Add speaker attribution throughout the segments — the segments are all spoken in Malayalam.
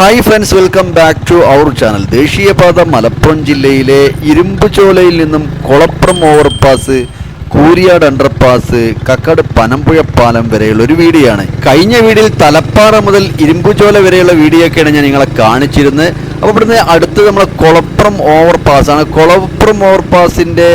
Speaker 1: Hi friends welcome back to our channel ദേശീയപാത മലപ്പുറം ജില്ലയിലെ ഇരുമ്പുചോലയിൽ നിന്നും കൊളപ്പുറം ഓവർപാസ് കൂരിയാട് അണ്ടർപാസ് കക്കാട് പനമ്പുഴ പാലം വരെയുള്ള ഒരു വീഡിയോ കഴിഞ്ഞ വീഡിയോയിൽ തലപ്പാറ മുതൽ ഇരുമ്പുചോല വരെയുള്ള വീഡിയോ ഒക്കെയാണ് ഞാൻ നിങ്ങളെ കാണിച്ചിരുന്നത്. അപ്പോൾ ഇവിടുന്ന് അടുത്ത് നമ്മളെ ഓവർ പാസ്സാണ് ആണ്. ഓവർ പാസിന്റെ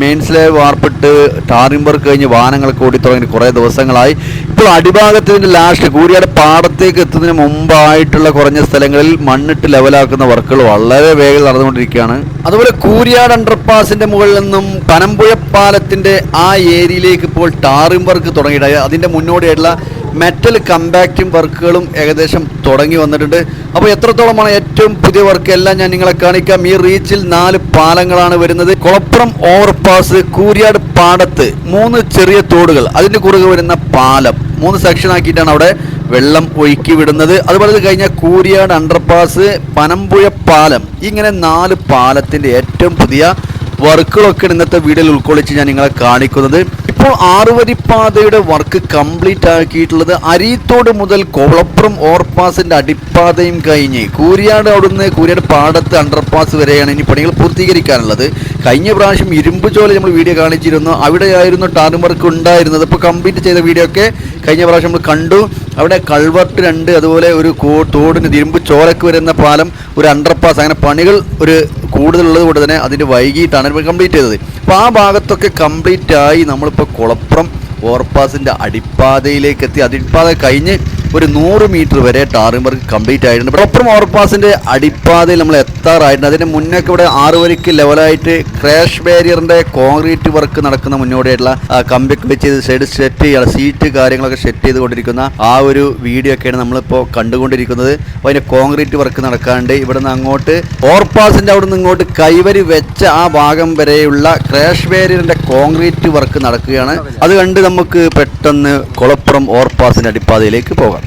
Speaker 1: മെയിൻസിലെ വാർപ്പിട്ട് ടാറിംഗ് വർക്ക് കഴിഞ്ഞ് വാഹനങ്ങളൊക്കെ ഓടി തുടങ്ങി കുറേ ദിവസങ്ങളായി. ഇപ്പോൾ അടിഭാഗത്തിന്റെ ലാസ്റ്റ് കൂരിയാട് പാടത്തേക്ക് എത്തുന്നതിന് മുമ്പായിട്ടുള്ള കുറഞ്ഞ സ്ഥലങ്ങളിൽ മണ്ണിട്ട് ലെവലാക്കുന്ന വർക്കുകൾ വളരെ വേഗം നടന്നുകൊണ്ടിരിക്കുകയാണ്. അതുപോലെ കൂരിയാട് അണ്ടർപാസിന്റെ മുകളിൽ നിന്നും പനമ്പുഴ പാലത്തിന്റെ ആ ഏരിയയിലേക്ക് ഇപ്പോൾ ടാറിംഗ് വർക്ക് തുടങ്ങിയിട്ട് അതിന്റെ മുന്നോടിയായിട്ടുള്ള മെറ്റൽ കമ്പാക്റ്റും വർക്കുകളും ഏകദേശം തുടങ്ങി വന്നിട്ടുണ്ട്. അപ്പോൾ എത്രത്തോളമാണ് ഏറ്റവും പുതിയ വർക്ക് എല്ലാം ഞാൻ നിങ്ങളെ കാണിക്കാം. ഈ റീച്ചിൽ നാല് പാലങ്ങളാണ് വരുന്നത്. കുളപ്പുറം ഓവർപാസ് കൂരിയാട് പാടത്ത് മൂന്ന് ചെറിയ തോടുകൾ. അതിന്റെ കുറുകെ വരുന്ന പാലം. മൂന്ന് സെക്ഷൻ ആക്കിയിട്ടാണ് അവിടെ വെള്ളം ഒഴുക്കി വിടുന്നത്. അതുപോലെ ഇത് കഴിഞ്ഞ കൂരിയാട് അണ്ടർപാസ് പനമ്പുഴ പാലം. ഇങ്ങനെ നാല് പാലത്തിന്റെ ഏറ്റവും പുതിയ വർക്കുകളൊക്കെ ഇന്നത്തെ വീഡിയോയിൽ ഉൾക്കൊള്ളിച്ച് ഞാൻ നിങ്ങളെ കാണിക്കുന്നത്. ഇപ്പോൾ ആറുവരിപ്പാതയുടെ വർക്ക് കംപ്ലീറ്റ് ആക്കിയിട്ടുള്ളത് അരീത്തോട് മുതൽ കോളപ്പുറം ഓവർപാസിന്റെ അടിപ്പാതയും കഴിഞ്ഞ് കൂരിയാട് അവിടുന്ന് കൂരിയാട് പാടത്ത് അണ്ടർപാസ് വരെയാണ് ഇനി പണികൾ പൂർത്തീകരിക്കാനുള്ളത്. കഴിഞ്ഞ പ്രാവശ്യം ഇരുമ്പ് ചോല നമ്മൾ വീഡിയോ കാണിച്ചിരുന്നു. അവിടെയായിരുന്നു ടാർമർക്ക് ഉണ്ടായിരുന്നത്. ഇപ്പോൾ കംപ്ലീറ്റ് ചെയ്ത വീഡിയോ ഒക്കെ കഴിഞ്ഞ പ്രാവശ്യം നമ്മൾ കണ്ടു. അവിടെ കൾവർട്ട് രണ്ട് അതുപോലെ ഒരു തോടിന് ഇരുമ്പ് ചോലക്ക് വരുന്ന പാലം ഒരു അണ്ടർപാസ് അങ്ങനെ പണികൾ ഒരു കൂടുതലുള്ളത് കൊണ്ട് തന്നെ അതിന് വൈകിട്ടാണ് കംപ്ലീറ്റ് ചെയ്തത്. അപ്പോൾ ആ ഭാഗത്തൊക്കെ കംപ്ലീറ്റ് ആയി നമ്മളിപ്പോൾ കുളപ്പുറം ഓവർപാസിന്റെ അടിപ്പാതയിലേക്ക് എത്തി. അടിപ്പാത കഴിഞ്ഞ് ഒരു നൂറ് മീറ്റർ വരെ ടാറിംഗ് വർക്ക് കംപ്ലീറ്റ് ആയിട്ടുണ്ട്. പ്രോപ്പർ ഓവർപാസിന്റെ അടിപ്പാതയിൽ നമ്മൾ എത്താറായിട്ടുണ്ട്. അതിന്റെ മുന്നൊക്കെ ഇവിടെ ആറ് വരിക്ക് ലെവലായിട്ട് ക്രാഷ് ബാരിയറിന്റെ കോൺക്രീറ്റ് വർക്ക് നടക്കുന്ന മുന്നോടിയായിട്ടുള്ള കമ്പിക്ക് വെച്ച് സൈഡ് സെറ്റ് ചെയ്യുക സീറ്റ് കാര്യങ്ങളൊക്കെ സെറ്റ് ചെയ്തുകൊണ്ടിരിക്കുന്ന ആ ഒരു വീഡിയോ ഒക്കെയാണ് നമ്മളിപ്പോൾ കണ്ടുകൊണ്ടിരിക്കുന്നത്. അപ്പോൾ കോൺക്രീറ്റ് വർക്ക് നടക്കാണ്ട് ഇവിടെ നിന്ന് അങ്ങോട്ട് ഓവർപാസിന്റെ അവിടെ നിന്ന് ഇങ്ങോട്ട് കൈവരി വെച്ച ആ ഭാഗം വരെയുള്ള ക്രാഷ് ബാരിയറിന്റെ കോൺക്രീറ്റ് വർക്ക് നടക്കുകയാണ്. അത് കണ്ട് നമുക്ക് പെട്ടെന്ന് കുളപ്പുറം ഓവർപാസിന്റെ അടിപ്പാതയിലേക്ക് പോകാം.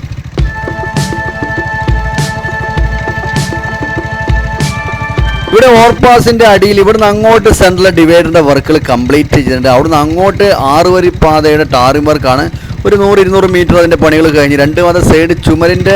Speaker 1: ഇവിടെ ഓവർപാസിന്റെ അടിയിൽ ഇവിടുന്ന് അങ്ങോട്ട് സെൻട്രൽ ഡിവൈഡറിന്റെ വർക്കുകൾ കംപ്ലീറ്റ് ചെയ്തിട്ടുണ്ട്. അവിടുന്ന് അങ്ങോട്ട് ആറ് വരി പാതയുടെ ടാറിംഗ് വർക്കാണ് ഒരു നൂറ് ഇരുന്നൂറ് മീറ്റർ അതിന്റെ പണികൾ കഴിഞ്ഞ് രണ്ട് മാസം സൈഡ് ചുമരിന്റെ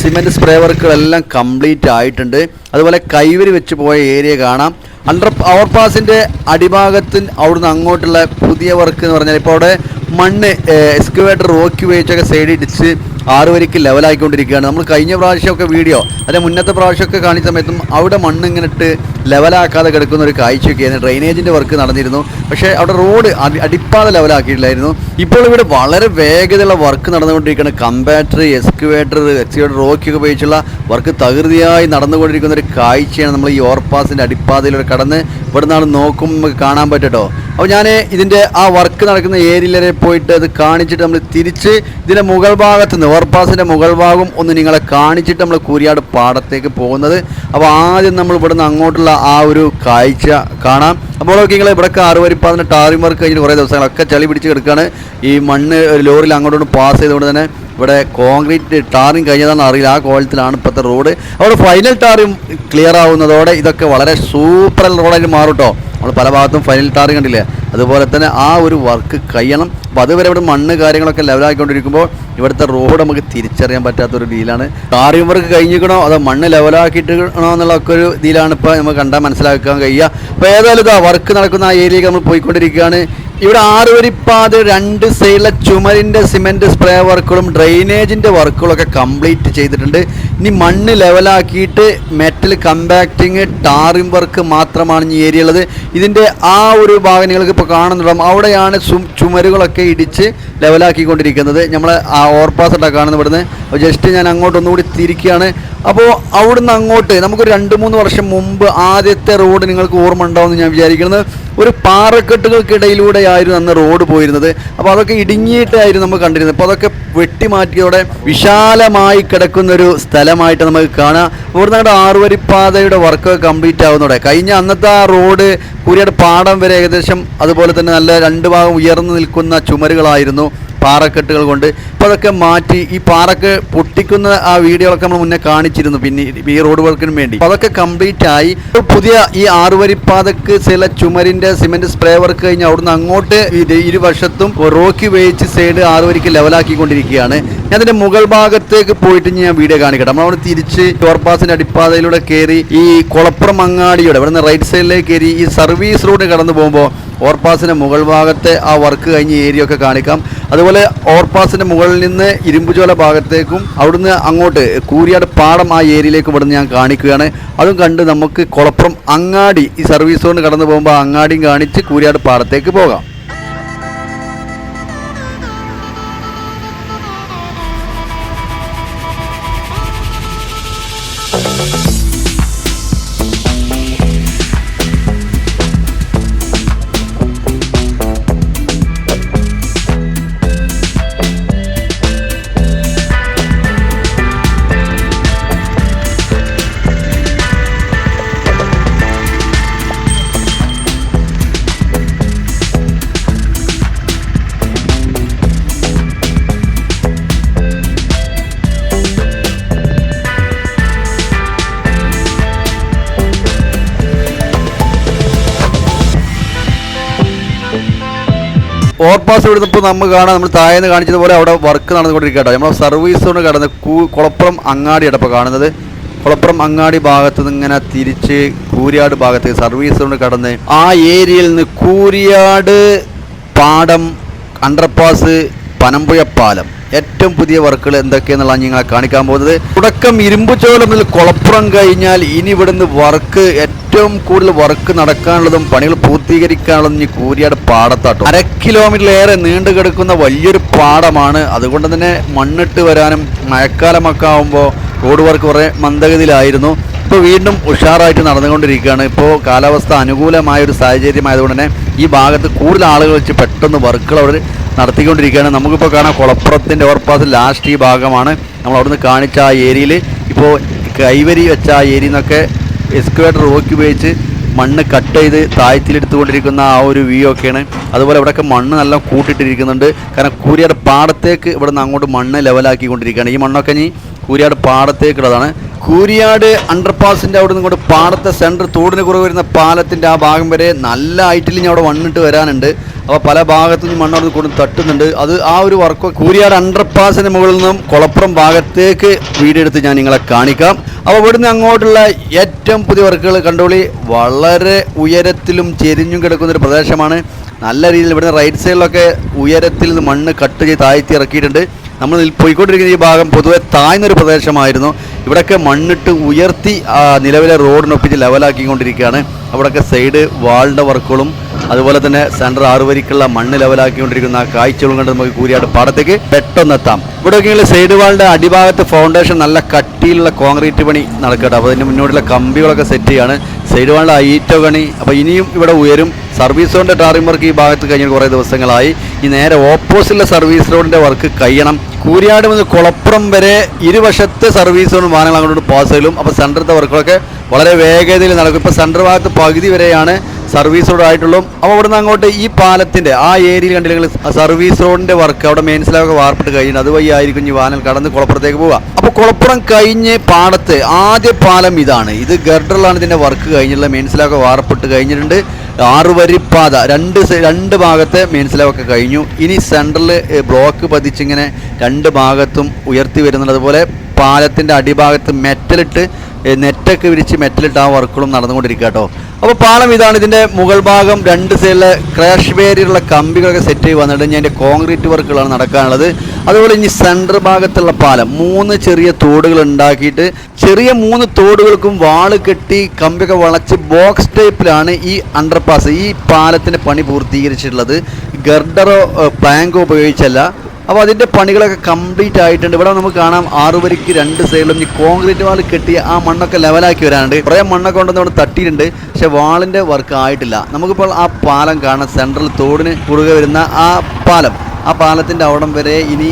Speaker 1: സിമെന്റ് സ്പ്രേ വർക്കുകളെല്ലാം കംപ്ലീറ്റ് ആയിട്ടുണ്ട്. അതുപോലെ കൈവരി വെച്ച് പോയ ഏരിയ കാണാം. അണ്ടർ ഓവർപാസിന്റെ അടിഭാഗത്തിന് അവിടുന്ന് അങ്ങോട്ടുള്ള പുതിയ വർക്ക് എന്ന് പറഞ്ഞാൽ ഇപ്പോൾ അവിടെ മണ്ണ് എക്സ്കവേറ്റർ റോക്കി ഉപയോഗിച്ചൊക്കെ സൈഡ് ഇടിച്ച് ആറ് വരിക്ക് ലെവലായിക്കൊണ്ടിരിക്കുകയാണ് നമ്മൾ കഴിഞ്ഞ പ്രാവശ്യമൊക്കെ വീഡിയോ അതിന്റെ മുന്നത്തെ പ്രാവശ്യമൊക്കെ കാണിച്ച സമയത്തും അവിടെ മണ്ണ് ഇങ്ങനെ ഇട്ട് ലെവലാക്കാതെ കിടക്കുന്ന ഒരു കാഴ്ചയൊക്കെയായിരുന്നു ഡ്രെയിനേജിന്റെ വർക്ക് നടന്നിരുന്നു. പക്ഷേ അവിടെ റോഡ് അടി അടിപ്പാതെ ലെവലാക്കിയിട്ടില്ലായിരുന്നു ഇപ്പോൾ ഇവിടെ വളരെ വേഗതയുള്ള വർക്ക് നടന്നുകൊണ്ടിരിക്കുകയാണ്. കമ്പാറ്റർ എക്സ്ക്യുവേറ്റർ എക്സ്ക്യുവേറ്റർ റോക്കിയൊക്കെ ഉപയോഗിച്ചുള്ള വർക്ക് തകൃതിയായി നടന്നുകൊണ്ടിരിക്കുന്ന ഒരു കാഴ്ചയാണ് നമ്മൾ ഈ ഓവർപാസിന്റെ അടിപ്പാതയിലൂടെ കടന്ന് ഇവിടെ നിന്നാണ് നോക്കും കാണാൻ പറ്റട്ടോ അപ്പോൾ ഞാൻ ഇതിന്റെ ആ വർക്ക് നടക്കുന്ന ഏരിയയിൽ പോയിട്ട് അത് കാണിച്ചിട്ട് നമ്മൾ തിരിച്ച് ഇതിന്റെ മുകൾ ഭാഗത്ത് നിന്ന് ഓവർപാസിന്റെ മുകൾ ഭാഗം ഒന്ന് നിങ്ങളെ കാണിച്ചിട്ട് നമ്മൾ കൂരിയാട് പാടത്തേക്ക് പോകുന്നത്. അപ്പോൾ ആദ്യം നമ്മൾ ഇവിടുന്ന് അങ്ങോട്ടുള്ള ആ ഒരു കാഴ്ച കാണാം. അപ്പോൾ നിങ്ങൾ ഇവിടെയൊക്കെ ആറുവരിപ്പാതിന്റെ ടാറിംഗ് വർക്ക് കഴിഞ്ഞിട്ട് കുറേ ദിവസങ്ങളൊക്കെ ചളി പിടിച്ച് കിടക്കുകയാണ് ഈ മണ്ണ് ഒരു ലോറിയിൽ അങ്ങോട്ടോട്ട് പാസ് ചെയ്തുകൊണ്ട് തന്നെ ഇവിടെ കോൺക്രീറ്റ് ടാറിങ് കഴിഞ്ഞതാണെന്ന് അറിയില്ല. ആ കോലത്തിലാണ് ഇപ്പോഴത്തെ റോഡ്. അവിടെ ഫൈനൽ ടാറിങ് ക്ലിയർ ആവുന്നതോടെ ഇതൊക്കെ വളരെ സൂപ്പർ റോഡായിട്ട് മാറും കേട്ടോ നമ്മൾ പല ഭാഗത്തും ഫൈനൽ ടാറിങ് കണ്ടില്ലേ? അതുപോലെ തന്നെ ആ ഒരു വർക്ക് കഴിയണം. അപ്പോൾ അതുവരെ ഇവിടെ മണ്ണ് കാര്യങ്ങളൊക്കെ ലെവലാക്കിക്കൊണ്ടിരിക്കുമ്പോൾ ഇവിടുത്തെ റോഡ് നമുക്ക് തിരിച്ചറിയാൻ പറ്റാത്തൊരു ഡീലാണ് ടാറിങ് വർക്ക് കഴിഞ്ഞിരിക്കണോ അതോ മണ്ണ് ലെവലാക്കിയിട്ടണോ എന്നുള്ള ഒക്കെ ഒരു ഡീലാണ് ഇപ്പോൾ നമുക്ക് കണ്ടാൽ മനസ്സിലാക്കാൻ കഴിയുക. അപ്പോൾ ഏതായാലും ഇതാ വർക്ക് നടക്കുന്ന ആ ഏരിയയിലേക്ക് നമ്മൾ പോയിക്കൊണ്ടിരിക്കുകയാണ്. ഇവിടെ ആറ് വരിപ്പാത രണ്ട് സൈഡിലെ ചുമരിന്റെ സിമെന്റ് സ്പ്രേ വർക്കുകളും ഡ്രെയിനേജിന്റെ വർക്കുകളൊക്കെ കംപ്ലീറ്റ് ചെയ്തിട്ടുണ്ട്. ഇനി മണ്ണ് ലെവലാക്കിയിട്ട് മെറ്റൽ കമ്പാക്റ്റിങ് ടാറിംഗ് വർക്ക് മാത്രമാണ് ഈ ഏരിയ ഉള്ളത് ഇതിന്റെ ആ ഒരു ഭാഗം നിങ്ങൾക്ക് ഇപ്പോൾ കാണുന്നുണ്ടാവും. അവിടെയാണ് ചുമരുകളൊക്കെ ഇടിച്ച് ലെവലാക്കിക്കൊണ്ടിരിക്കുന്നത്. നമ്മൾ ആ ഓവർപാസ് ഇട്ടാ കാണുന്നത് ഇവിടുന്ന്. ജസ്റ്റ് ഞാൻ അങ്ങോട്ടൊന്നുകൂടി തിരിക്കുകയാണ്. അപ്പോൾ അവിടുന്ന് അങ്ങോട്ട് നമുക്കൊരു രണ്ട് മൂന്ന് വർഷം മുമ്പ് ആദ്യത്തെ റോഡ് നിങ്ങൾക്ക് ഓർമ്മ ഉണ്ടാവുമെന്ന് ഞാൻ വിചാരിക്കുന്നത് ഒരു പാറക്കെട്ടുകൾക്കിടയിലൂടെയായിരുന്നു അന്ന് റോഡ് പോയിരുന്നത്. അപ്പോൾ അതൊക്കെ ഇടുങ്ങിയിട്ടായിരുന്നു നമ്മൾ കണ്ടിരുന്നത്. അപ്പോൾ അതൊക്കെ വെട്ടിമാറ്റിയതോടെ വിശാലമായി കിടക്കുന്ന ഒരു സ്ഥലമായിട്ട് നമുക്ക് കാണാം. ഇവിടുന്ന് അങ്ങോട്ട് ആറുവരിപ്പാതയുടെ വർക്ക് കംപ്ലീറ്റ് ആവുന്നതോടെ. കഴിഞ്ഞ അന്നത്തെ ആ റോഡ് കുരിയുടെ പാടം വരെ ഏകദേശം അതുപോലെ തന്നെ നല്ല രണ്ട് ഭാഗം ഉയർന്നു നിൽക്കുന്ന ചുമരുകളായിരുന്നു. പാറക്കെട്ടുകൾ കൊണ്ട്. ഇപ്പോൾ അതൊക്കെ മാറ്റി ഈ പാറക്ക് പൊട്ടിക്കുന്ന ആ വീഡിയോകളൊക്കെ നമ്മൾ മുന്നേ കാണിച്ചിരുന്നു. പിന്നെ ഈ റോഡ് വർക്കിന് വേണ്ടി. അപ്പോൾ അതൊക്കെ കംപ്ലീറ്റ് ആയി. പുതിയ ഈ ആറുവരിപ്പാതക്ക് ചില ചുമരിന്റെ സിമെന്റ് സ്പ്രേ വർക്ക് കഴിഞ്ഞ് അവിടുന്ന് അങ്ങോട്ട് ഇരുവശത്തും റോക്കി വേച്ച് സൈഡ് ആറുവരിക്ക് ലെവലാക്കിക്കൊണ്ടിരിക്കുകയാണ് ഞാൻ അതിന്റെ മുകൾ ഭാഗത്തേക്ക് പോയിട്ട് ഞാൻ വീഡിയോ കാണിക്കട്ടെ. നമ്മൾ അവിടെ തിരിച്ച് ഓവർപാസിന്റെ അടിപ്പാതയിലൂടെ കയറി ഈ കുളപ്പുറം അങ്ങാടിയുടെ ഇവിടുന്ന് റൈറ്റ് സൈഡിലേക്ക് കയറി ഈ സർവീസ് റോഡ് കടന്നു പോകുമ്പോൾ ഓവർപാസിന്റെ മുകൾ ഭാഗത്തെ ആ വർക്ക് കഴിഞ്ഞ ഏരിയ ഒക്കെ കാണിക്കാം. അതുപോലെ ഓവർപാസിന്റെ മുകളിൽ നിന്ന് ഇരുമ്പുചോല ഭാഗത്തേക്കും അവിടുന്ന് അങ്ങോട്ട് കൂരിയാട് പാടം ആ ഏരിയയിലേക്ക് ഇവിടുന്ന് ഞാൻ കാണിക്കുകയാണ്. അതും കണ്ട് നമുക്ക് കുളപ്പുറം അങ്ങാടി ഈ സർവീസ് കൊണ്ട് കടന്നു പോകുമ്പോൾ അങ്ങാടിയും കാണിച്ച് കൂരിയാട് പാടത്തേക്ക് പോകാം. ഓവർപാസ് വിടുന്നപ്പോൾ നമ്മൾ കാണാം നമ്മൾ താഴെന്ന് കാണിച്ചതുപോലെ അവിടെ വർക്ക് നടന്നുകൊണ്ടിരിക്കട്ടോ കേട്ടോ. നമ്മൾ സർവീസ് കൊണ്ട് കടന്ന് കുളപ്പുറം അങ്ങാടിയാണ് ഇപ്പോൾ കാണുന്നത്. കുളപ്പുറം അങ്ങാടി ഭാഗത്ത് നിന്ന് ഇങ്ങനെ തിരിച്ച് കൂരിയാട് ഭാഗത്ത് സർവീസ് കൊണ്ട് കടന്ന് ആ ഏരിയയിൽ നിന്ന് കൂരിയാട് പാടം അണ്ടർപാസ് പനമ്പുഴ പാലം. ഏറ്റവും പുതിയ വർക്കുകൾ എന്തൊക്കെയെന്നുള്ള നിങ്ങളെ കാണിക്കാൻ പോകുന്നത്. തുടക്കം ഇരുമ്പുചോല മുതൽ കുളപ്പുറം കഴിഞ്ഞാൽ ഇനി ഇവിടുന്ന് വർക്ക് ഏറ്റവും കൂടുതൽ വർക്ക് നടക്കാനുള്ളതും പണികൾ പൂർത്തീകരിക്കാനുള്ളതും ഈ കൂരിയാട് പാടത്താട്ടോ. അര കിലോമീറ്ററിലേറെ നീണ്ടു കിടക്കുന്ന വലിയൊരു പാടമാണ്. അതുകൊണ്ട് തന്നെ മണ്ണിട്ട് വരാനും മഴക്കാലമൊക്കെ ആകുമ്പോൾ റോഡ് വർക്ക് കുറേ മന്ദഗതിയിലായിരുന്നു. ഇപ്പോൾ വീണ്ടും ഉഷാറായിട്ട് നടന്നുകൊണ്ടിരിക്കുകയാണ്. ഇപ്പോൾ കാലാവസ്ഥ അനുകൂലമായ ഒരു സാഹചര്യമായതുകൊണ്ട് തന്നെ ഈ ഭാഗത്ത് കൂടുതൽ ആളുകൾ വെച്ച് പെട്ടെന്ന് വർക്കുകൾ അവർ നടത്തിക്കൊണ്ടിരിക്കുകയാണ്. നമുക്കിപ്പോൾ കാണാം കുളപ്പുറത്തിന്റെ ഓവർപാസ് ലാസ്റ്റ് ഈ ഭാഗമാണ്. നമ്മൾ അവിടുന്ന് കാണിച്ച ആ ഏരിയയിൽ ഇപ്പോൾ കൈവരി വെച്ച ആ ഏരിയയിൽ എക്സ്കവേറ്റർ റോക്കി ഉപയോഗിച്ച് മണ്ണ് കട്ട് ചെയ്ത് താഴ്ത്തിലെടുത്തുകൊണ്ടിരിക്കുന്ന ആ ഒരു വ്യൂ ഒക്കെയാണ്. അതുപോലെ ഇവിടെയൊക്കെ മണ്ണ് നല്ല കൂട്ടിയിട്ടിരിക്കുന്നുണ്ട്. കാരണം കൂരിയാട് പാടത്തേക്ക് ഇവിടെ നിന്ന് അങ്ങോട്ട് മണ്ണ് ലെവലാക്കിക്കൊണ്ടിരിക്കുകയാണ് ഈ മണ്ണൊക്കെ ഇനി കൂരിയാട് പാടത്തേക്കുള്ളതാണ്. കൂരിയാട് അണ്ടർപാസിന്റെ അവിടെ നിന്ന് ഇങ്ങോട്ട് പാടത്തെ സെന്റർ തോടിന് കുറവ് വരുന്ന പാലത്തിന്റെ ആ ഭാഗം വരെ നല്ല ഹൈറ്റിൽ ഇനി അവിടെ മണ്ണിട്ട് വരാനുണ്ട്. അപ്പോൾ പല ഭാഗത്തു നിന്ന് മണ്ണ് കൊണ്ട് തട്ടുന്നുണ്ട്. അത് ആ ഒരു വർക്ക് കൂരിയാട് അണ്ടർപാസിന് മുകളിൽ നിന്നും കുളപ്പുറം ഭാഗത്തേക്ക് വീടെടുത്ത് ഞാൻ നിങ്ങളെ കാണിക്കാം. അപ്പോൾ ഇവിടുന്ന് അങ്ങോട്ടുള്ള ഏറ്റവും പുതിയ വർക്കുകൾ കണ്ടോളി വളരെ ഉയരത്തിലും ചെരിഞ്ഞും കിടക്കുന്ന ഒരു പ്രദേശമാണ്. നല്ല രീതിയിൽ ഇവിടുന്ന് റൈറ്റ് സൈഡിലൊക്കെ ഉയരത്തിൽ മണ്ണ് കട്ട് ചെയ്ത് താഴ്ത്തി ഇറക്കിയിട്ടുണ്ട്. നമ്മൾ പോയിക്കൊണ്ടിരിക്കുന്ന ഈ ഭാഗം പൊതുവെ താഴ്ന്നൊരു പ്രദേശമായിരുന്നു. ഇവിടെയൊക്കെ മണ്ണിട്ട് ഉയർത്തി നിലവിലെ റോഡിനൊപ്പിച്ച് ലെവലാക്കിക്കൊണ്ടിരിക്കുകയാണ് അവിടെയൊക്കെ സൈഡ് വാളിന്റെ വർക്കുകളും അതുപോലെ തന്നെ സെൻട്രൽ ആറുവരിക്കുള്ള മണ്ണ് ലെവലാക്കിക്കൊണ്ടിരിക്കുന്ന ആ കാഴ്ചകളും കണ്ട് നമുക്ക് കൂരിയാട് പാടത്തേക്ക് പെട്ടെന്ന് എത്താം ഇവിടെയൊക്കെ സൈഡ് വാളിന്റെ അടിഭാഗത്ത് ഫൗണ്ടേഷൻ നല്ല കട്ടിയിലുള്ള കോൺക്രീറ്റ് പണി നടക്കട്ടെ. അപ്പോൾ അതിന് മുന്നോട്ടുള്ള കമ്പികളൊക്കെ സെറ്റ് ചെയ്യാണ്. സൈഡ് വാളിന്റെ ഐറ്റോ കണി അപ്പോൾ ഇനിയും ഇവിടെ ഉയരും. സർവീസ് റോഡിന്റെ ടാറിംഗ് വർക്ക് ഈ ഭാഗത്ത് കഴിഞ്ഞ കുറേ ദിവസങ്ങളായി. ഈ നേരെ ഓപ്പോസിറ്റിലെ സർവീസ് റോഡിന്റെ വർക്ക് കഴിയണം. കൂരിയാട് മുതൽ കുളപ്പുറം വരെ ഇരുവശത്തെ സർവീസ് റോഡ് വാഹനങ്ങൾ അങ്ങോട്ട് പാസ് ചെയ്യലും. അപ്പോൾ സെന്ററത്തെ വർക്കുകളൊക്കെ വളരെ വേഗതയിൽ നടക്കും. ഇപ്പോൾ സെന്റർ ഭാഗത്ത് പകുതി വരെയാണ് സർവീസ് റോഡ് ആയിട്ടുള്ളൂ അപ്പോൾ അവിടെ നിന്ന് അങ്ങോട്ട് ഈ പാലത്തിന്റെ ആ ഏരിയയിൽ കണ്ടില്ലെങ്കിൽ സർവീസ് റോഡിന്റെ വർക്ക് അവിടെ മെയിൻസിലൊക്കെ വാർപ്പിട്ട് കഴിഞ്ഞു. അതുവഴി ആയിരിക്കും ഈ വാനൽ കടന്ന് കുളപ്പുറത്തേക്ക് പോവുക. അപ്പോൾ കുളപ്പുറം കഴിഞ്ഞ് പാടത്ത് ആദ്യ പാലം ഇതാണ്. ഇത് ഗർഡറിലാണ് ഇതിന്റെ വർക്ക് കഴിഞ്ഞിട്ടുള്ള മെയിൻസിലൊക്കെ വാർപ്പിട്ട് കഴിഞ്ഞിട്ടുണ്ട്. ആറ് വരിപ്പാത രണ്ട് രണ്ട് ഭാഗത്തെ മെയിൻസിലൊക്കെ കഴിഞ്ഞു. ഇനി സെൻട്രൽ ബ്ലോക്ക് പതിച്ചിങ്ങനെ രണ്ട് ഭാഗത്തും ഉയർത്തി വരുന്നുണ്ട്. അതുപോലെ പാലത്തിന്റെ അടിഭാഗത്ത് മെറ്റലിട്ട് നെറ്റൊക്കെ വിരിച്ച് മെറ്റലിട്ട് ആ വർക്കുകളും നടന്നുകൊണ്ടിരിക്കുക കേട്ടോ. അപ്പോൾ പാളം ഇതാണ് ഇതിന്റെ മുകൾ ഭാഗം. രണ്ട് സൈഡിലെ ക്രാഷ് ബേരിയറുള്ള കമ്പികളൊക്കെ സെറ്റ് ചെയ്ത് വന്നിട്ട് ഇനി അതിന്റെ കോൺക്രീറ്റ് വർക്കുകളാണ് നടക്കാനുള്ളത്. അതുപോലെ ഇനി സെന്റർ ഭാഗത്തുള്ള പാലം. മൂന്ന് ചെറിയ തോടുകൾ ഉണ്ടാക്കിയിട്ട് ചെറിയ മൂന്ന് തോടുകൾക്കും വാൾ കെട്ടി കമ്പിയൊക്കെ വളച്ച് ബോക്സ് ടൈപ്പിലാണ് ഈ അണ്ടർപാസ് ഈ പാലത്തിന്റെ പണി പൂർത്തീകരിച്ചിട്ടുള്ളത്. ഗർഡറോ പ്ലാങ്കോ ഉപയോഗിച്ചല്ല. അപ്പോൾ അതിന്റെ പണികളൊക്കെ കംപ്ലീറ്റ് ആയിട്ടുണ്ട്. ഇവിടെ നമുക്ക് കാണാം ആറുവരിക്ക് രണ്ട് സൈഡിലും ഈ കോൺക്രീറ്റ് വാൾ കെട്ടി ആ മണ്ണൊക്കെ ലെവലാക്കി വരാനുണ്ട്. കുറേ മണ്ണൊക്കെ കൊണ്ടുവന്ന് അവിടെ തട്ടിയിട്ടുണ്ട്. പക്ഷേ വാളിന്റെ വർക്ക് ആയിട്ടില്ല. നമുക്കിപ്പോൾ ആ പാലം കാണാം. സെൻട്രൽ തോടിന് കുറുകെ വരുന്ന ആ പാലം. ആ പാലത്തിന്റെ അവിടം വരെ ഇനി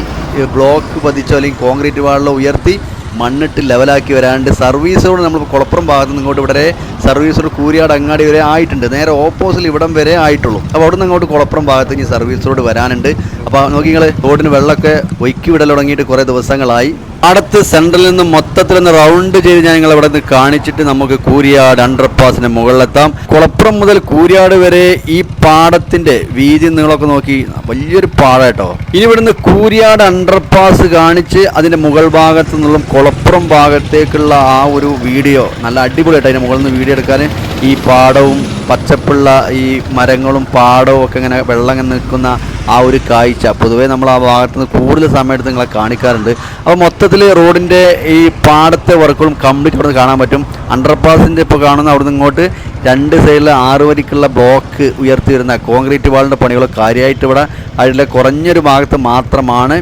Speaker 1: ബ്ലോക്ക് പതിച്ചോ അല്ലെങ്കിൽ കോൺക്രീറ്റ് വാളിലോ ഉയർത്തി മണ്ണിട്ട് ലെവലാക്കി വരാണ്ട് സർവീസോട് നമ്മൾ കുളപ്പുറം ഭാഗത്ത് നിന്ന് ഇങ്ങോട്ട് ഇവിടെ സർവീസോട് കൂരിയാട് അങ്ങാടി വരെ ആയിട്ടുണ്ട്. നേരെ ഓപ്പോസിറ്റ് ഇവിടം വരെ ആയിട്ടുള്ളൂ. അപ്പോൾ അവിടെ നിന്ന് ഇങ്ങോട്ട് കുളപ്പുറം ഭാഗത്ത് ഇനി സർവീസ് റോഡ് വരാനുണ്ട്. അപ്പോൾ നോക്കി നിങ്ങൾ റോഡിന് വെള്ളമൊക്കെ ഒഴുക്കി വിടൽ തുടങ്ങിയിട്ട് കുറേ ദിവസങ്ങളായി. അടുത്ത് സെൻട്രലിൽ നിന്ന് മൊത്തത്തിൽ ഒന്ന് റൗണ്ട് ചെയ്ത് ഞാൻ നിങ്ങൾ ഇവിടെ നിന്ന് കാണിച്ചിട്ട് നമുക്ക് കൂരിയാട് അണ്ടർപാസിന് മുകളിലെത്താം. കുളപ്പുറം മുതൽ കൂരിയാട് വരെ ഈ പാടത്തിന്റെ വീതി നിങ്ങളൊക്കെ നോക്കി വലിയൊരു പാടം കേട്ടോ. ഇനി ഇവിടുന്ന് കൂരിയാട് അണ്ടർപാസ് കാണിച്ച് അതിന്റെ മുകൾ ഭാഗത്തു നിന്നുള്ള കുളപ്പുറം ഭാഗത്തേക്കുള്ള ആ ഒരു വീഡിയോ നല്ല അടിപൊളിയായിട്ട് അതിന്റെ മുകളിൽ നിന്ന് വീഡിയോ എടുക്കാൻ ഈ പാടവും പച്ചപ്പുള്ള ഈ മരങ്ങളും പാടവും ഒക്കെ ഇങ്ങനെ വെള്ളം നിൽക്കുന്ന ആ ഒരു കാഴ്ച. പൊതുവേ നമ്മൾ ആ ഭാഗത്ത് നിന്ന് കൂടുതൽ സമയത്ത് നിങ്ങളെ കാണിക്കാറുണ്ട്. അപ്പോൾ മൊത്തത്തിൽ റോഡിന്റെ ഈ പാടത്തെ വർക്കുകളും കംപ്ലീറ്റ് അവിടെ കാണാൻ പറ്റും. അണ്ടർപാസിന്റെ ഇപ്പോൾ കാണുന്ന അവിടെ നിന്ന് ഇങ്ങോട്ട് രണ്ട് സൈഡിൽ ആറ് വരിക്കുള്ള ബ്ലോക്ക് ഉയർത്തി വരുന്ന കോൺക്രീറ്റ് വാളിന്റെ പണികൾ കാര്യമായിട്ട് ഇവിടെ അതിലെ കുറഞ്ഞൊരു ഭാഗത്ത് മാത്രമാണ്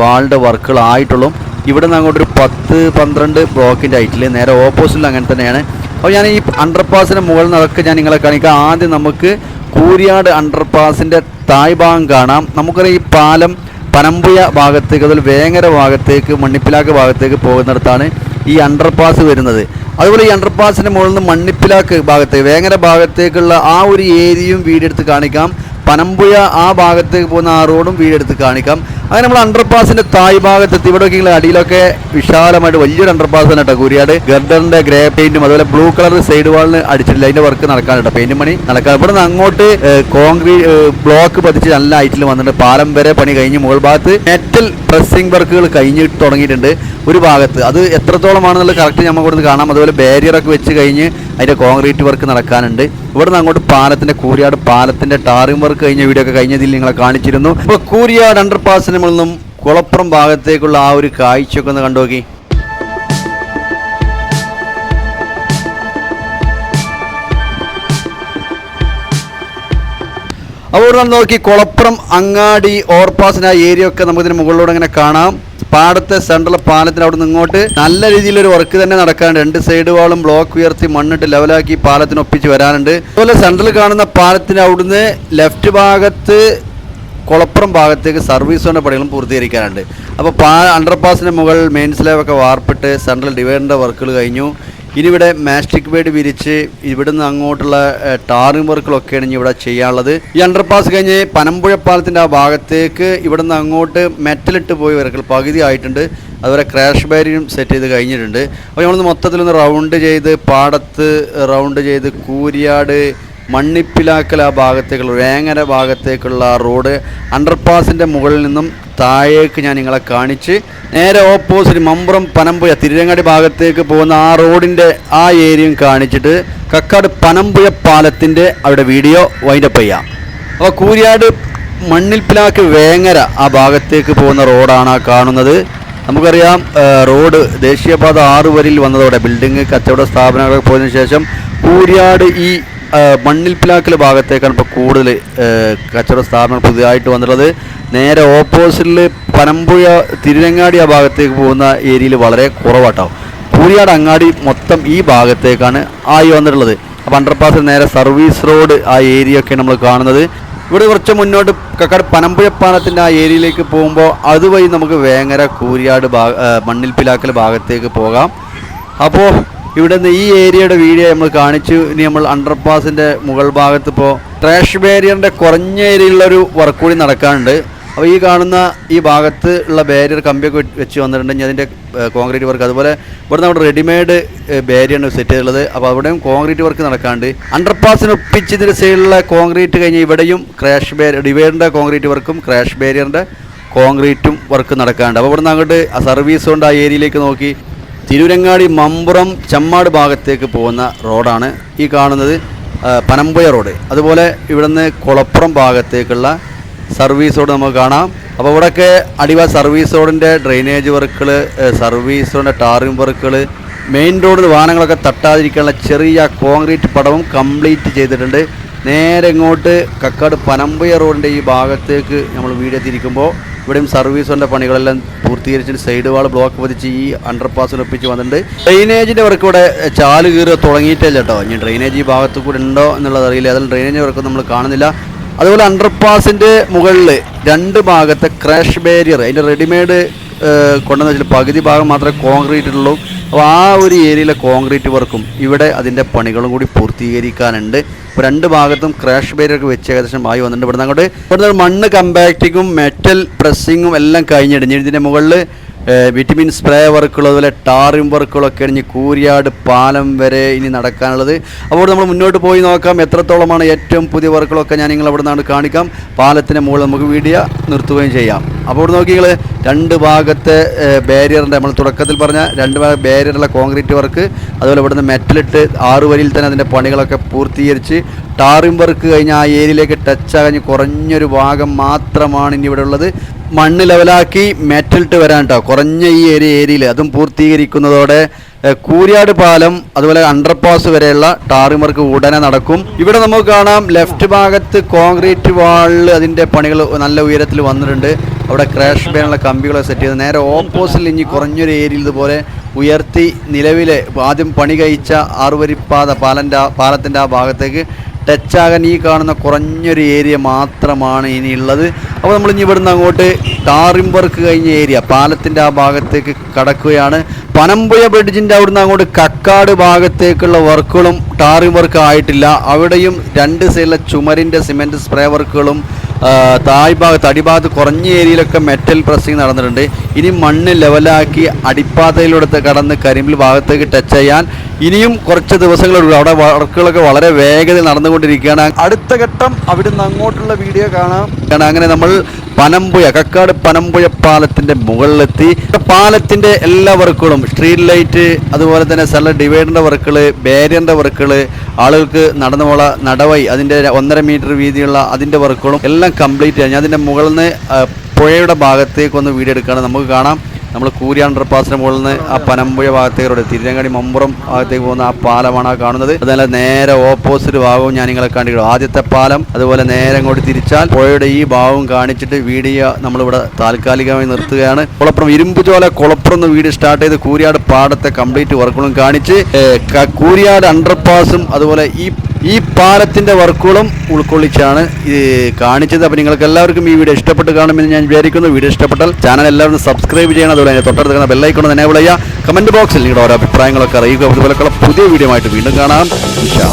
Speaker 1: വാളിന്റെ വർക്കുകളായിട്ടുള്ളൂ. ഇവിടെ നിന്ന് അങ്ങോട്ടൊരു പത്ത് പന്ത്രണ്ട് ബ്ലോക്കിന്റെ ഹൈറ്റിൽ നേരെ ഓപ്പോസിറ്റിൽ അങ്ങനെ തന്നെയാണ്. അപ്പോൾ ഞാൻ ഈ അണ്ടർപാസിന് മുകളിൽ നിന്നൊക്കെ ഞാൻ നിങ്ങളെ കാണിക്കാം. ആദ്യം നമുക്ക് കൂരിയാട് അണ്ടർപാസിന്റെ തായ് ഭാഗം കാണാം. നമുക്കറിയാം ഈ പാലം പനമ്പുയ ഭാഗത്തേക്ക് അതുപോലെ വേങ്ങര ഭാഗത്തേക്ക് മണ്ണിപ്പിലാക്ക് ഭാഗത്തേക്ക് പോകുന്നിടത്താണ് ഈ അണ്ടർപാസ് വരുന്നത്. അതുപോലെ ഈ അണ്ടർപാസിന്റെ മുകളിൽ നിന്ന് മണ്ണിപ്പിലാക്ക് ഭാഗത്തേക്ക് വേങ്ങര ഭാഗത്തേക്കുള്ള ആ ഒരു ഏരിയയും വീടെടുത്ത് കാണിക്കാം. പനമ്പുയ ആ ഭാഗത്തേക്ക് പോകുന്ന ആ റോഡും വീടെടുത്ത് കാണിക്കാം. അങ്ങനെ നമ്മൾ അണ്ടർപാസിന്റെ തായ് ഭാഗത്തെത്തി. ഇവിടെ ഒക്കെ അടിയിലൊക്കെ വിശാലമായിട്ട് വലിയൊരു അണ്ടർപാസ് തന്നെ കേട്ടോ കൂരിയാട്. ഗർഡറിന്റെ ഗ്രേ പെയിന്റും അതുപോലെ ബ്ലൂ കളർ സൈഡ് വാളിന് അടിച്ചിട്ടില്ല. അതിന്റെ വർക്ക് നടക്കാൻ കേട്ടോ പെയിന്റ് പണി നടക്കാൻ ഇവിടെ നിന്ന് അങ്ങോട്ട് കോൺക്രീറ്റ് ബ്ലോക്ക് പതിച്ച് നല്ല ഐറ്റിൽ വന്നിട്ടുണ്ട്. പാലം വരെ പണി കഴിഞ്ഞ് മുകൾ ഭാഗത്ത് മെറ്റൽ പ്രസ്സിംഗ് വർക്കുകൾ കഴിഞ്ഞ് തുടങ്ങിയിട്ടുണ്ട്. ഒരു ഭാഗത്ത്. അത് എത്രത്തോളമാണെന്നുള്ളത് കറക്റ്റ് നമുക്ക് ഇവിടുന്ന് കാണാം. അതുപോലെ ബാരിയറൊക്കെ വെച്ച് കഴിഞ്ഞ് അതിന്റെ കോൺക്രീറ്റ് വർക്ക് നടക്കാനുണ്ട്. ഇവിടുന്ന് അങ്ങോട്ട് പാലത്തിന്റെ കൂരിയാട് പാലത്തിന്റെ ടാറിംഗ് വർക്ക് കഴിഞ്ഞ വീഡിയോ ഒക്കെ കഴിഞ്ഞതിൽ നിങ്ങളെ കാണിച്ചിരുന്നു. അപ്പോൾ കൂരിയാട് അണ്ടർ പാസിന് നിന്നും കുളപ്പുറം ഭാഗത്തേക്കുള്ള ആ ഒരു കാഴ്ചയൊക്കെ ഒന്ന് കണ്ടു നോക്കി. നമ്മൾ നോക്കി കുളപ്പുറം അങ്ങാടി ഓവർപാസിന് ആ ഏരിയ ഒക്കെ നമുക്കിതിന് മുകളിലൂടെ ഇങ്ങനെ കാണാം. പാടത്തെ സെൻട്രൽ പാലത്തിന് അവിടെ നിന്ന് ഇങ്ങോട്ട് നല്ല രീതിയിലൊരു വർക്ക് തന്നെ നടക്കാനുണ്ട്. രണ്ട് സൈഡ് വാളും ബ്ലോക്ക് ഉയർത്തി മണ്ണിട്ട് ലെവലാക്കി പാലത്തിന് ഒപ്പിച്ച് വരാനുണ്ട്. അതുപോലെ സെൻട്രൽ കാണുന്ന പാലത്തിന് അവിടുന്ന് ലെഫ്റ്റ് ഭാഗത്ത് കുളപ്പുറം ഭാഗത്തേക്ക് സർവീസ് വേണ്ട പണികളും പൂർത്തീകരിക്കാനുണ്ട്. അപ്പോൾ പാ അണ്ടർപാസിന്റെ മുകളിൽ മെയിൻ സ്ലാബ് ഒക്കെ വാർപ്പിട്ട് സെൻട്രൽ ഡിവൈഡറിന്റെ വർക്കുകൾ കഴിഞ്ഞു. ഇനി ഇവിടെ മാസ്റ്റിക് ബേഡ് വിരിച്ച് ഇവിടുന്ന് അങ്ങോട്ടുള്ള ടാറിംഗ് വർക്കുകളൊക്കെയാണ് ഇനി ഇവിടെ ചെയ്യാനുള്ളത്. ഈ അണ്ടർപാസ് കഴിഞ്ഞ് പനമ്പുഴ പാലത്തിന്റെ ആ ഭാഗത്തേക്ക് ഇവിടുന്ന് അങ്ങോട്ട് മെറ്റലിട്ട് പോയി വരക്കൽ പകുതി ആയിട്ടുണ്ട്. അതുപോലെ ക്രാഷ് ബാരിയും സെറ്റ് ചെയ്ത് കഴിഞ്ഞിട്ടുണ്ട്. അപ്പോൾ നമ്മളൊന്ന് മൊത്തത്തിലൊന്ന് റൗണ്ട് ചെയ്ത് പാടത്ത് റൗണ്ട് ചെയ്ത് കൂരിയാട് മണ്ണിപ്പിലാക്കൽ ആ ഭാഗത്തേക്കുള്ള വേങ്ങര ഭാഗത്തേക്കുള്ള ആ റോഡ് അണ്ടർപാസിന്റെ മുകളിൽ നിന്നും താഴേക്ക് ഞാൻ നിങ്ങളെ കാണിച്ച് നേരെ ഓപ്പോസിറ്റ് മമ്പുറം പനമ്പുഴ തിരുരങ്ങാടി ഭാഗത്തേക്ക് പോകുന്ന ആ റോഡിന്റെ ആ ഏരിയയും കാണിച്ചിട്ട് കക്കാട് പനമ്പുഴ പാലത്തിന്റെ അവിടെ വീഡിയോ വൈൻഡപ്പ് ചെയ്യാം. അപ്പോൾ കൂരിയാട് മണ്ണിൽപ്പിലാക്ക് വേങ്ങര ആ ഭാഗത്തേക്ക് പോകുന്ന റോഡാണ് ആ കാണുന്നത്. നമുക്കറിയാം റോഡ് ദേശീയപാത ആറ് വരിയിൽ വന്നതോടെ ബിൽഡിംഗ് കച്ചവട സ്ഥാപനങ്ങളൊക്കെ പോയതിനു ശേഷം കൂരിയാട് ഈ ആ, മണ്ണിൽപ്പിലാക്കൽ ഭാഗത്തേക്കാണ് ഇപ്പോൾ കൂടുതൽ കച്ചവട സ്ഥാപനങ്ങൾ പുതിയതായിട്ട് വന്നിട്ടുള്ളത്. നേരെ ഓപ്പോസിറ്റിൽ പനമ്പുഴ തിരുരങ്ങാടി ആ ഭാഗത്തേക്ക് പോകുന്ന ഏരിയയിൽ വളരെ കുറവാട്ടോ. കൂരിയാട് അങ്ങാടി മൊത്തം ഈ ഭാഗത്തേക്കാണ് ആയി വന്നിട്ടുള്ളത്. അപ്പോൾ അണ്ടർപാസിൽ നേരെ സർവീസ് റോഡ് ആ ഏരിയ ഒക്കെ നമ്മൾ കാണുന്നത്. ഇവിടെ കുറച്ച് മുന്നോട്ട് കക്കാട് പനമ്പുഴ പാലത്തിന്റെ ആ ഏരിയയിലേക്ക് പോകുമ്പോൾ അതുവഴി നമുക്ക് വേങ്ങര കൂരിയാട് ഭാഗ മണ്ണിൽപ്പിലാക്കൽ ഭാഗത്തേക്ക് പോകാം. അപ്പോൾ ഇവിടെ നിന്ന് ഈ ഏരിയയുടെ വീഡിയോ നമ്മൾ കാണിച്ചു. ഇനി നമ്മൾ അണ്ടർപാസിന്റെ മുകൾ ഭാഗത്ത് ഇപ്പോൾ ട്രാഷ് ബാരിയറിന്റെ കുറഞ്ഞ ഏരിയയിലുള്ളൊരു വർക്ക് കൂടി നടക്കാനുണ്ട്. അപ്പോൾ ഈ കാണുന്ന ഈ ഭാഗത്ത് ഉള്ള ബാരിയർ കമ്പിയൊക്കെ വെച്ച് വന്നിട്ടുണ്ടെങ്കിൽ അതിന്റെ കോൺക്രീറ്റ് വർക്ക് അതുപോലെ ഇവിടെ നമ്മുടെ റെഡിമെയ്ഡ് ബാരിയാണ് സെറ്റ് ചെയ്തുള്ളത് അപ്പോൾ അവിടെയും കോൺക്രീറ്റ് വർക്ക് നടക്കാണ്ട് അണ്ടർപാസിന് ഒപ്പിച്ചതിന്റെ സൈഡിലുള്ള കോൺക്രീറ്റ് കഴിഞ്ഞ് ഇവിടെയും ക്രാഷ് ബാരിയർ ഡിവൈഡറിന്റെ കോൺക്രീറ്റ് വർക്കും ക്രാഷ് ബാരിയറിന്റെ കോൺക്രീറ്റും വർക്ക് നടക്കാണ്ട് അപ്പോൾ ഇവിടുന്ന് അങ്ങോട്ട് സർവീസ് കൊണ്ട് ആ ഏരിയയിലേക്ക് നോക്കി തിരൂരങ്ങാടി മമ്പുറം ചമ്മാട് ഭാഗത്തേക്ക് പോകുന്ന റോഡാണ് ഈ കാണുന്നത് പനമ്പുയ റോഡ്. അതുപോലെ ഇവിടുന്ന് കുളപ്പുറം ഭാഗത്തേക്കുള്ള സർവീസ് റോഡ് നമുക്ക് കാണാം. അപ്പോൾ ഇവിടെയൊക്കെ അടിവ സർവീസ് റോഡിന്റെ ഡ്രെയിനേജ് വർക്കുകൾ സർവീസ് റോഡിന്റെ ടാറിംഗ് വർക്കുകൾ മെയിൻ റോഡിൽ വാഹനങ്ങളൊക്കെ തട്ടാതിരിക്കാനുള്ള ചെറിയ കോൺക്രീറ്റ് പടവും കംപ്ലീറ്റ് ചെയ്തിട്ടുണ്ട്. നേരെ ഇങ്ങോട്ട് കക്കാട് പനമ്പുയ റോഡിന്റെ ഈ ഭാഗത്തേക്ക് നമ്മൾ വീഡിയോ തിരിക്കുമ്പോൾ ഇവിടെയും സർവീസിന്റെ പണികളെല്ലാം പൂർത്തീകരിച്ചിട്ട് സൈഡ് വാൾ ബ്ലോക്ക് പതിച്ച് ഈ അണ്ടർപാസിൽ ഒപ്പിച്ച് വന്നിട്ടുണ്ട്. ഡ്രെയിനേജിന്റെ വർക്ക് ഇവിടെ ചാൽ കീറുക തുടങ്ങിയിട്ടില്ല കേട്ടോ. ഇനി ഡ്രെയിനേജ് ഈ ഭാഗത്ത് കൂടെ ഉണ്ടോ എന്നുള്ളത് അറിയില്ല. അതിൽ ഡ്രെയിനേജ് വർക്ക് നമ്മൾ കാണുന്നില്ല. അതുപോലെ അണ്ടർപാസിന്റെ മുകളിൽ രണ്ട് ഭാഗത്തെ ക്രാഷ് ബാരിയർ അതിന്റെ റെഡിമെയ്ഡ് കൊണ്ടെന്ന് വെച്ചാൽ പകുതി ഭാഗം മാത്രമേ കോൺക്രീറ്റ് ഉള്ളൂ അപ്പോൾ ആ ഒരു ഏരിയയിലെ കോൺക്രീറ്റ് വർക്കും ഇവിടെ അതിന്റെ പണികളും കൂടി പൂർത്തീകരിക്കാനുണ്ട്. ഇപ്പോൾ രണ്ട് ഭാഗത്തും ക്രാഷ് ബേരൊക്കെ വെച്ച് ഏകദേശം ആയി വന്നിട്ടുണ്ട്. ഇവിടുന്ന് അങ്ങോട്ട് ഇവിടുന്ന് മണ്ണ് കമ്പാക്റ്റിങ്ങും മെറ്റൽ പ്രസ്സിങ്ങും എല്ലാം കഴിഞ്ഞിടുന്നു ഇതിന്റെ മുകളിൽ വിറ്റമിൻ സ്പ്രേ വർക്കുകൾ അതുപോലെ ടാറിം വർക്കുകളൊക്കെ ഇനി കൂരിയാട് പാലം വരെ ഇനി നടക്കാനുള്ളത്. അപ്പോൾ നമ്മൾ മുന്നോട്ട് പോയി നോക്കാം. എത്രത്തോളമാണ് ഏറ്റവും പുതിയ വർക്കുകളൊക്കെ ഞാൻ നിങ്ങൾ അവിടെ നിന്നാണ് കാണിക്കാം. പാലത്തിന് മുകളിൽ നമുക്ക് വീഡിയോ നിർത്തുകയും ചെയ്യാം. അപ്പോൾ നോക്കി നിങ്ങൾ രണ്ട് ഭാഗത്തെ ബാരിയറിന്റെ നമ്മൾ തുടക്കത്തിൽ പറഞ്ഞ രണ്ട് ഭാഗം ബാരിയറുള്ള കോൺക്രീറ്റ് വർക്ക് അതുപോലെ ഇവിടുന്ന് മെറ്റലിട്ട് ആറ് വരിയിൽ തന്നെ അതിന്റെ പണികളൊക്കെ പൂർത്തീകരിച്ച് ടാറിം വർക്ക് കഴിഞ്ഞ് ആ ഏരിയയിലേക്ക് ടച്ച് ആകഞ്ഞ് കുറഞ്ഞൊരു ഭാഗം മാത്രമാണ് ഇനി ഇവിടെ ഉള്ളത്. മണ്ണ് ലെവലാക്കി മെറ്റലിട്ട് വരാൻ കേട്ടോ കുറഞ്ഞ ഈ ഏരിയ ഏരിയയിൽ അതും പൂർത്തീകരിക്കുന്നതോടെ കൂരിയാട് പാലം അതുപോലെ അണ്ടർപാസ് വരെയുള്ള ടാറിമർക്ക് ഉടനെ നടക്കും. ഇവിടെ നമുക്ക് കാണാം ലെഫ്റ്റ് ഭാഗത്ത് കോൺക്രീറ്റ് വാളിൽ അതിന്റെ പണികൾ നല്ല ഉയരത്തിൽ വന്നിട്ടുണ്ട്. അവിടെ ക്രാഷ് ബേണുള്ള കമ്പികളൊക്കെ സെറ്റ് ചെയ്ത്. നേരെ ഓപ്പോസിറ്റിൽ ഇനി കുറഞ്ഞൊരു ഏരിയയിൽ ഇതുപോലെ ഉയർത്തി നിലവിലെ ആദ്യം പണി കഴിച്ച ആറുവരിപ്പാത പാലന്റെ പാലത്തിന്റെ ആ ഭാഗത്തേക്ക് ടച്ചാകാൻ ഈ കാണുന്ന കുറഞ്ഞൊരു ഏരിയ മാത്രമാണ് ഇനി ഉള്ളത് അപ്പോൾ നമ്മൾ ഇനി ഇവിടുന്ന് അങ്ങോട്ട് ടാറിം വർക്ക് കഴിഞ്ഞ ഏരിയ പാലത്തിന്റെ ആ ഭാഗത്തേക്ക് കടക്കുകയാണ്. പനമ്പുഴ ബ്രിഡ്ജിന്റെ അവിടുന്ന് അങ്ങോട്ട് കക്കാട് ഭാഗത്തേക്കുള്ള വർക്കുകളും ടാറിം വർക്ക് ആയിട്ടില്ല. അവിടെയും രണ്ട് സൈഡിലെ ചുമരിന്റെ സിമെന്റ് സ്പ്രേ വർക്കുകളും താഴ്ഭാഗത്ത് അടിഭാഗത്ത് കുറഞ്ഞ ഏരിയയിലൊക്കെ മെറ്റൽ പ്രസ്സിങ് നടന്നിട്ടുണ്ട്. ഇനി മണ്ണ് ലെവലാക്കി അടിപ്പാതയിലൂടെ കടന്ന് കരിമ്പിൽ ഭാഗത്തേക്ക് ടച്ച് ചെയ്യാൻ ഇനിയും കുറച്ച് ദിവസങ്ങളുള്ളൂ അവിടെ വർക്കുകളൊക്കെ വളരെ വേഗതയിൽ നടന്നുകൊണ്ടിരിക്കുകയാണ്. അടുത്ത ഘട്ടം അവിടുന്ന് അങ്ങോട്ടുള്ള വീഡിയോ കാണാം. അങ്ങനെ നമ്മൾ പനമ്പുഴ കക്കാട് പനമ്പുഴ പാലത്തിന്റെ മുകളിലെത്തി. പാലത്തിന്റെ എല്ലാ വർക്കുകളും സ്ട്രീറ്റ് ലൈറ്റ് അതുപോലെ തന്നെ സ്ഥല ഡിവൈഡറിന്റെ വർക്കുകൾ ബാരിയറിന്റെ വർക്കുകൾ ആളുകൾക്ക് നടന്നു പോള നടവൈ അതിന്റെ ഒന്നര മീറ്റർ വീതിയുള്ള അതിന്റെ വർക്കുകളും എല്ലാം കംപ്ലീറ്റ് കഴിഞ്ഞു അതിന്റെ മുകളിൽ നിന്ന് പുഴയുടെ ഭാഗത്തേക്ക് ഒന്ന് വീഡിയോ എടുക്കുകയാണ് നമുക്ക് കാണാം. നമ്മൾ കൂരി അണ്ടർപാസിന് മുകളിൽ നിന്ന് ആ പനമ്പുഴ ഭാഗത്തേക്ക് തിരുരങ്ങാടി മമ്പുറം ഭാഗത്തേക്ക് പോകുന്ന ആ പാലമാണ് ആ കാണുന്നത്. അതല്ല നേരെ ഓപ്പോസിറ്റ് ഭാഗവും ഞാൻ നിങ്ങളെ കണ്ടിട്ടുള്ളൂ ആദ്യത്തെ പാലം അതുപോലെ നേരെ അങ്ങോട്ട് തിരിച്ചാൽ പുഴയുടെ ഈ ഭാഗവും കാണിച്ചിട്ട് വീഡിയോ നമ്മളിവിടെ താൽക്കാലികമായി നിർത്തുകയാണ്. കുളപ്പുറം ഇരുമ്പുചോല കുളപ്പുറം വീഡിയോ സ്റ്റാർട്ട് ചെയ്ത് കൂരിയാട് പാടത്തെ കംപ്ലീറ്റ് വർക്കുകളും കാണിച്ച് കൂരിയാട് അണ്ടർപാസും അതുപോലെ ഈ ഈ പാലത്തിന്റെ വർക്കുകളും ഉൾക്കൊള്ളിച്ചാണ് ഇത് കാണിച്ചത്. അപ്പോൾ നിങ്ങൾക്ക് എല്ലാവർക്കും ഈ വീഡിയോ ഇഷ്ടപ്പെട്ട് കാണുമെന്ന് ഞാൻ വിചാരിക്കുന്നു. വീഡിയോ ഇഷ്ടപ്പെട്ടാൽ ചാനൽ എല്ലാവരും സബ്സ്ക്രൈബ് ചെയ്യണം. അതുപോലെ തന്നെ തൊട്ടടുത്ത് ബെല്ലൈക്കോൺ തന്നെ ചെയ്യുക. കമന്റ് ബോക്സിൽ നിങ്ങളുടെ ഓരോ അഭിപ്രായങ്ങളൊക്കെ അറിയുക അതുപോലെയുള്ള പുതിയ വീഡിയോ ആയിട്ട് വീണ്ടും കാണാം. ഇൻഷാ.